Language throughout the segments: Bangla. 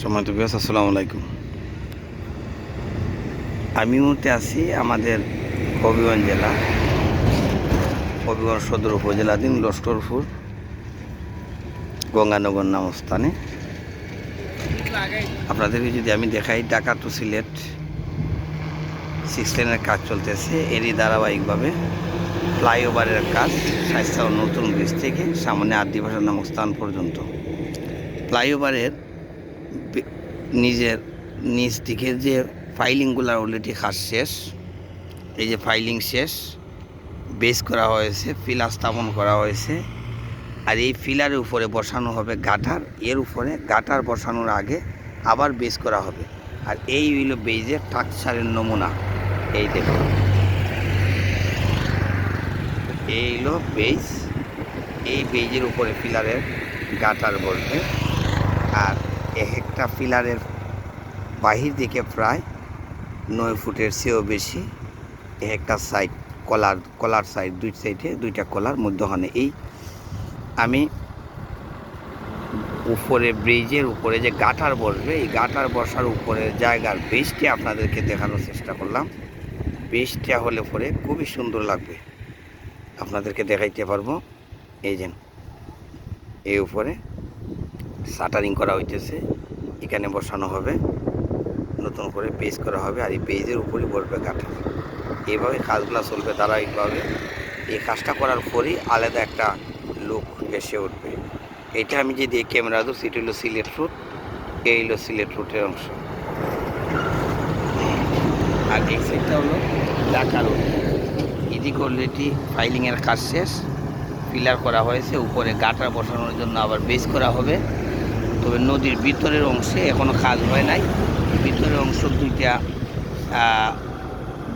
সম্মানিত বিয়াস আসসালামু আলাইকুম। আমি মুহূর্তে আছি আমাদের হবিগঞ্জ জেলা, হবিগঞ্জ সদর উপজেলাধীন লস্করপুর, গঙ্গানগর নাম স্থানে আপনাদেরকে যদি আমি দেখাই, ঢাকা টু সিলেট সিক্স লেনের কাজ চলতেছে। এরই ধারাবাহিকভাবে ফ্লাইওভারের কাজ স্বাস্থ্য নতুন ব্রিজ থেকে সামনে আদিবাসা নামক স্থান পর্যন্ত। ফ্লাইওভারের নিজের নিচ দিকে যে ফাইলিংগুলো অলরেডি কাজ শেষ, এই যে ফাইলিং শেষ বেস করা হয়েছে ফিলার স্থাপন করা হয়েছে। আর এই ফিলারের উপরে বসানো হবে গাটার এর উপরে গাটার বসানোর আগে আবার বেস করা হবে। আর এই হইল বেজের টাকসারের নমুনা। এই দেখুন। এই হলো বেজ এই বেজের উপরে ফিলারের গাটার বলবে। আর একটা পিলারের বাহির দিকে প্রায় নয় ফুটের চেয়েও বেশি এক একটা সাইড কলার কলার সাইড দুই সাইডে দুইটা কলার মধ্যখানে। এই আমি উপরে ব্রিজের উপরে যে গাটার বসবে, এই গাটার বসার উপরের জায়গার বেসটি আপনাদেরকে দেখানোর চেষ্টা করলাম। বেসটা হলে পরে খুবই সুন্দর লাগবে। আপনাদেরকে দেখাইতে পারব। এই যে, এই উপরে শাটারিং করা হইতেছে। এখানে বসানো হবে। নতুন করে পেজ করা হবে আর এই পেজের উপরই বসবে কাঠা। এইভাবে কাজগুলো চলবে ধারাবাহিকভাবে। এই কাজটা করার পরই আলাদা একটা লুক এসে উঠবে। এটা আমি যে দিয়ে ক্যামেরা দু সেটা হলো সিলেট রুট এই হলো সিলেট রুটের অংশ। আর এই সাইডটা হলো ঢাকা রুট এদিকে অলরেডি ফাইলিংয়ের কাজ শেষ। পিলার করা হয়েছে, উপরে গাটার বসানোর জন্য আবার বেস করা হবে। তবে নদীর ভিতরের অংশে এখনও কাজ হয় নাই। ভিতরের অংশ দুইটা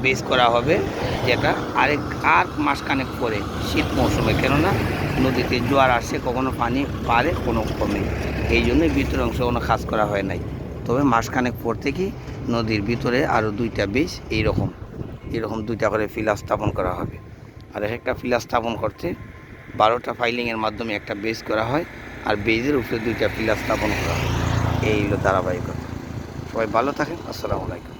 বেস করা হবে, যেটা আরেক, আর মাসখানেক পরে শীত মৌসুমে। কেননা নদীতে জোয়ার আসে, কখনো পানি পারে কোনো কমে। এই জন্য ভিতরের অংশ কোনো কাজ করা হয় নাই। তবে মাসখানেক পর থেকেই নদীর ভিতরে আরও দুইটা বেস এইরকম এরকম দুইটা করে ফিলা স্থাপন করা হবে। আর এক একটা ফিলা স্থাপন করতে বারোটা ফাইলিংয়ের মাধ্যমে একটা বেস করা হয়। আর বেজের উপরে দুইটা পিলার স্থাপন করা এই হলো ধারাবাহিকতা। সবাই ভালো থাকেন। আসসালামু আলাইকুম।